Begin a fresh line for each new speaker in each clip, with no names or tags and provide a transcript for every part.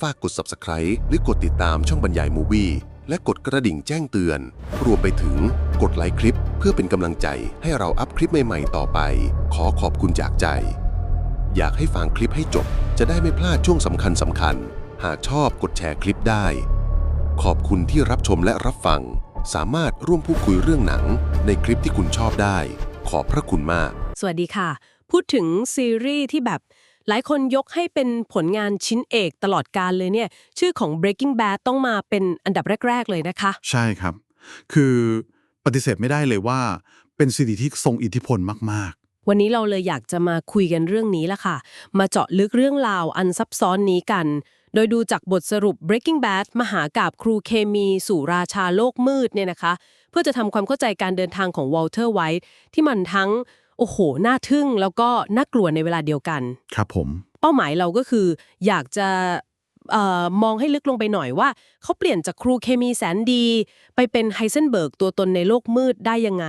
ฝากกด subscribe หรือกดติดตามช่องบรรยายมูวี่และกดกระดิ่งแจ้งเตือน รวมไปถึงกดไลค์คลิป เพื่อเป็นกำลังใจให้เราอัพคลิปใหม่ๆ ต่อไป ขอขอบคุณจากใจ อยากให้ฟังคลิปให้จบ จะได้ไม่พลาดช่วงสำคัญสำคัญ หากชอบกดแชร์คลิปได้ ขอบคุณที่รับชมและรับฟัง สามารถร่วมพูดคุยเรื่องหนัง ในคลิปที่คุณชอบได้ ขอบพระคุณมาก
สวัสดีค่ะ พูดถึงซีรีส์ที่แบบ หลายคนยกให้เป็นผลงานชิ้นเอกตลอดการเลยเนี่ย ชื่อของ Breaking Bad ต้องมาเป็นอันดับแรก ๆ เลยนะคะ
ใช่ครับ คือปฏิเสธไม่ได้เลยว่า เป็นซีรีส์ที่ทรงอิทธิพลมาก
วันนี้เราเลยอยากจะมาคุยกันเรื่องนี้ละค่ะ มาเจาะลึกเรื่องราวอันซับซ้อนนี้กัน โดยดูจากบทสรุป Breaking Bad มหากาบครูเคมีสู่ราชาโลกมืดเนี่ยนะคะ เพื่อจะทำความเข้าใจการเดินทางของวอลเทอร์ไวท์ที่มันทั้ง โอ้โห น่าทึ่งแล้วก็น่ากลัวในเวลาเดียวกัน
ๆครับผม
เป้าหมายเราก็คือ อยากจะเอ่อมองให้ลึกลงไปหน่อยว่า เขาเปลี่ยนจากครูเคมีแสนดี ไปเป็นไฮเซนเบิร์กตัวตนในโลกมืดได้ยังไง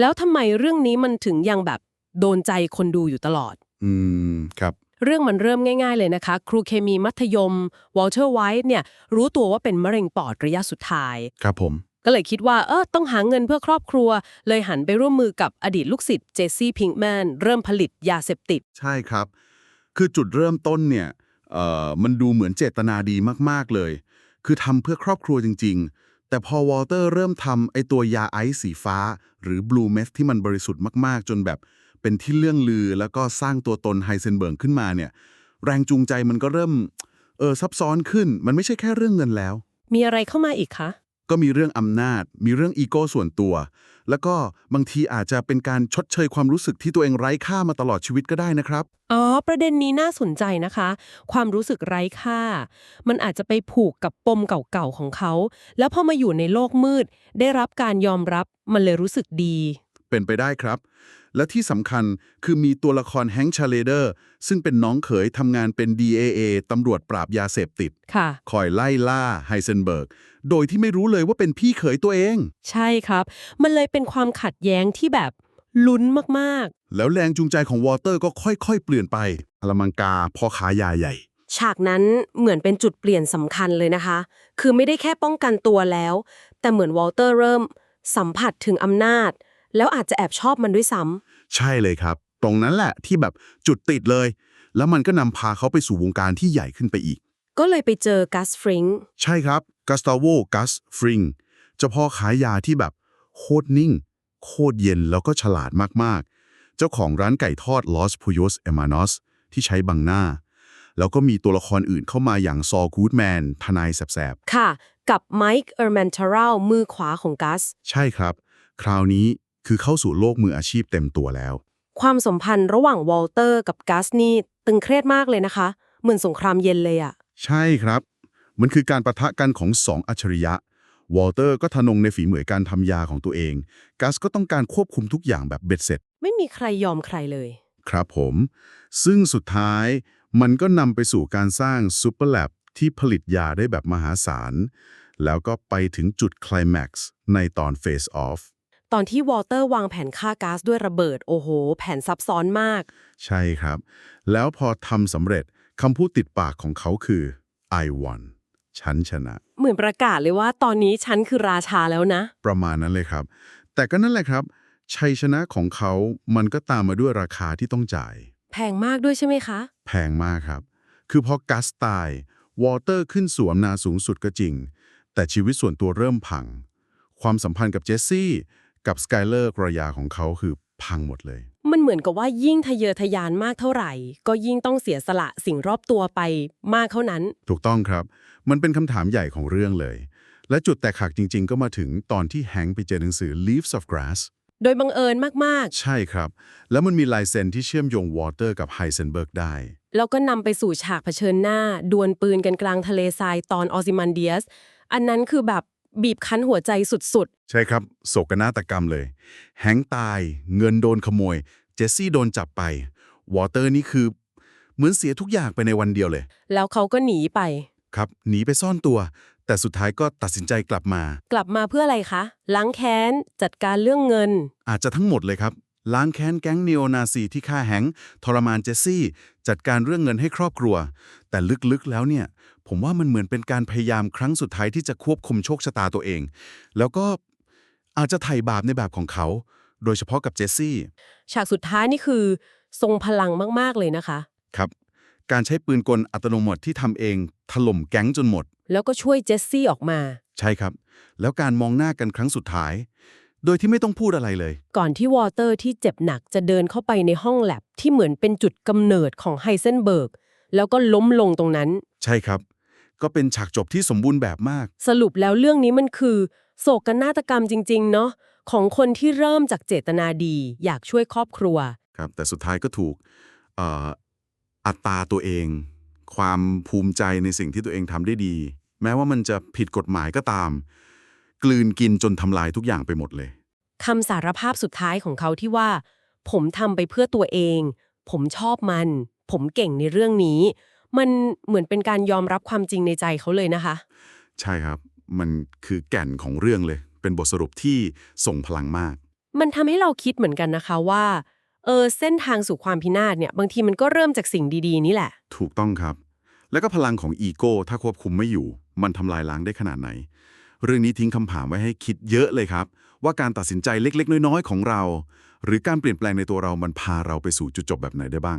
แล้วทำไมเรื่องนี้มันถึงยังแบบโดนใจคนดูอยู่ตลอด
อืม ครับ
เรื่องมันเริ่มง่ายๆเลยนะคะ ครูเคมีมัธยมวอลเทอร์ไวท์เนี่ยรู้ตัวว่าเป็นมะเร็งปอดระยะสุดท้าย
ครับผม
ก็เลยคิดว่าเออต้องหาเงินเพื่อครอบครัว เลยหันไปร่วมมือกับอดีตลูกศิษย์เจสซี่พิงแมนเริ่มผลิตยาเสพติด
ใช่ครับ คือจุดเริ่มต้นเนี่ยเอ่อมันดูเหมือนเจตนาดีมากๆเลย คือทำเพื่อครอบครัวจริง ๆ แต่พอวอลเตอร์เริ่มทำไอตัวยาไอซ์สีฟ้า หรือบลูเมสที่มันบริสุทธิ์มากๆ จนแบบเป็นที่เรื่องลือแล้วก็สร้างตัวตนไฮเซนเบิร์กขึ้นมาเนี่ย แรงจูงใจมันก็เริ่มเออซับซ้อนขึ้น มันไม่ใช่แค่เรื่องเงินแล้ว
มีอะไรเข้ามาอีกคะ
ก็มีเรื่องอำนาจ มีเรื่องอีโก้ส่วนตัว แล้วก็บางทีอาจจะเป็นการชดเชยความรู้สึกที่ตัวเองไร้ค่ามาตลอดชีวิตก็ได้นะครับ
อ๋อ ประเด็นนี้น่าสนใจนะคะ ความรู้สึกไร้ค่า มันอาจจะไปผูกกับปมเก่าๆของเขา แล้วพอมาอยู่ในโลกมืด ได้รับการยอมรับมันเลยรู้สึกดี
เป็นไปได้ครับ และที่สำคัญคือมีตัวละครแฮงค์ชาเลเดอร์ ซึ่งเป็นน้องเขยทำงานเป็น DAA ตำรวจปราบยาเสพติด
ค่ะ
คอยไล่ล่าไฮเซนเบิร์ก โดยที่ไม่รู้เลยว่าเป็นพี่เขยตัวเอง
ใช่ครับ มันเลยเป็นความขัดแย้งที่แบบลุ้นมาก
แล้วแรงจูงใจของวอเตอร์ก็ค่อยๆ เปลี่ยนไปอลมังกาพ่อค้ายาใหญ่
ๆฉากนั้นเหมือนเป็นจุดเปลี่ยนสำคัญเลยนะคะ คือไม่ได้แค่ป้องกันตัวแล้ว แต่เหมือนวอลเตอร์เริ่มสัมผัสถึงอำนาจ แล้วอาจจะแอบชอบมันด้วยซ้ำ
ใช่เลยครับ ตรงนั้นแหละที่แบบจุดติดเลย แล้วมันก็นำพาเขาไปสู่วงการที่ใหญ่ขึ้นไปอีก
ก็เลยไปเจอกัสฟริงค์
ใช่ครับกัสตาโวกัสฟริงเจ้าพ่อขายยาที่แบบโคตรนิ่ง โคตรเย็นแล้วก็ฉลาดมากๆ เจ้าของร้านไก่ทอด Los Puyos Hermanos ที่ใช้บังหน้า แล้วก็มีตัวละครอื่นเข้ามาอย่างซอกูดแมนทนายแสบ
ค่ะ กับไมค์เออร์แมนทาราลมือขวาของกัส
ๆใช่ครับ คราวนี้ คือเข้าสู่โลกมืออาชีพเต็มตัวแล้ว
ความสัมพันธ์ระหว่างวอลเตอร์กับกัสนี่ตึงเครียดมากเลยนะคะ เหมือนสงครามเย็นเลยอะ
ใช่ครับ มันคือการประทะกันของสองอัจฉริยะ วอลเตอร์ก็ทะนงในฝีมือการทำยาของตัวเอง กัสก็ต้องการควบคุมทุกอย่างแบบเบ็ดเสร็จ
ไม่มีใครยอมใครเลย
ครับผม ซึ่งสุดท้ายมันก็นำไปสู่การสร้างซูเปอร์แลบที่ผลิตยาได้แบบมหาศาล แล้วก็ไปถึงจุดไคลแม็กซ์ในตอน Face Off
ตอนที่วอลเตอร์วางแผนฆ่ากัสด้วยระเบิด โอ้โห แผนซับซ้อนมาก
ใช่ครับ แล้วพอทำสำเร็จคำพูดติดปากของเขาคือ I won ฉันชนะ
เหมือนประกาศเลยว่าตอนนี้ฉันคือราชาแล้วนะ
ประมาณนั้นเลยครับ แต่ก็นั่นแหละครับ ชัยชนะของเขา มันก็ตามมาด้วยราคาที่ต้องจ่าย
แพงมากด้วยใช่ไหมคะ
แพงมากครับ คือพอกัสตายวอเตอร์ขึ้นสู่อำนาจสูงสุดก็จริง แต่ชีวิตส่วนตัวเริ่มพัง ความสัมพันธ์กับเจสซี่ กับสกายเลอร์ภรรยาของเขาคือพังหมดเลย
มันเหมือนกับว่ายิ่งทะเยอทะยานมากเท่าไหร่ ก็ยิ่งต้องเสียสละสิ่งรอบตัวไปมากเท่านั้น
ถูกต้องครับ มันเป็นคำถามใหญ่ของเรื่องเลย และจุดแตกหักจริง ๆ ก็มาถึงตอนที่แฮงค์ไปเจอหนังสือ Leaves of Grass
โดยบังเอิญมาก
ใช่ครับ แล้วมันมีลายเซ็นที่เชื่อมโยงวอเตอร์กับไฮเซนเบิร์กได้
ๆแล้วก็นำไปสู่ฉากเผชิญหน้า ดวลปืนกันกลางทะเลทรายตอนออซิมันเดียส อันนั้นคือแบบ บีบคั้นหัวใจสุด
ใช่ครับ โศกนาฏกรรมเลย แฮงค์ตาย เงินโดนขโมย เจสซี่โดนจับไป วอเตอร์นี่คือ เหมือนเสียทุกอย่างไปในวันเดียวเลย
ๆ แล้วเขาก็หนีไป
ครับ หนีไปซ่อนตัว แต่สุดท้ายก็ตัดสินใจกลับมา
กลับมาเพื่ออะไรคะ ล้างแค้น จัดการเรื่องเงิน
อาจจะทั้งหมดเลยครับ ล้างแค้นแก๊งนีโอนาซีที่ฆ่าแฮงค์ทรมานเจสซี่ จัดการเรื่องเงินให้ครอบครัว แต่ลึกๆแล้วเนี่ย ผมว่ามันเหมือนเป็นการพยายามครั้งสุดท้ายที่จะควบคุมโชคชะตาตัวเอง แล้วก็อาจจะไถ่บาปในแบบของเขา โดยเฉพาะกับเจสซี่
ฉากสุดท้ายนี่คือทรงพลังมากๆเลยนะคะ
ครับ การใช้ปืนกลอัตโนมัติที่ทำเองถล่มแก๊งจนหมด
แล้วก็ช่วยเจสซี่ออกมา
ใช่ครับ แล้วการมองหน้ากันครั้งสุดท้าย โดยที่ไม่ต้องพูดอะไรเลย
ก่อนที่วอเตอร์ที่เจ็บหนักจะเดินเข้าไปในห้องแลบที่เหมือนเป็นจุดกำเนิดของไฮเซนเบิร์กแล้วก็ล้มลงตรงนั้น
ใช่ครับ ก็เป็นฉากจบที่สมบูรณ์แบบมาก
สรุปแล้วเรื่องนี้มันคือ โศกนาฏกรรมจริง ๆ เนาะของคนที่เริ่มจากเจตนาดี อยากช่วยครอบครัว
ครับ แต่สุดท้ายก็ถูกเอ่ออัตราตัวเอง ความภูมิใจในสิ่งที่ตัวเองทำได้ดี แม้ว่ามันจะผิดกฎหมายก็ตาม กลืนกินจนทำลายทุกอย่างไปหมดเลย
คำสารภาพสุดท้ายของเขาที่ว่า ผมทำไปเพื่อตัวเอง ผมชอบมัน ผมเก่งในเรื่องนี้ มันเหมือนเป็นการยอมรับความจริงในใจเขาเลยนะคะ
ใช่ครับ มันคือแก่นของเรื่องเลย เป็นบทสรุปที่ส่งพลังมาก
มันทำให้เราคิดเหมือนกันนะคะว่าเออเส้นทางสู่ความพินาศเนี่ยบางทีมันก็เริ่มจากสิ่งดีๆ นี่แหละ
ถูกต้องครับ แล้วก็พลังของอีโก้ถ้าควบคุมไม่อยู่ มันทำลายล้างได้ขนาดไหน เรื่องนี้ทิ้งคำถามไว้ให้คิดเยอะเลยครับ ว่าการตัดสินใจเล็กๆ น้อยๆ ของเรา หรือการเปลี่ยนแปลงในตัวเรามันพาเราไปสู่จุดจบแบบไหนได้บ้าง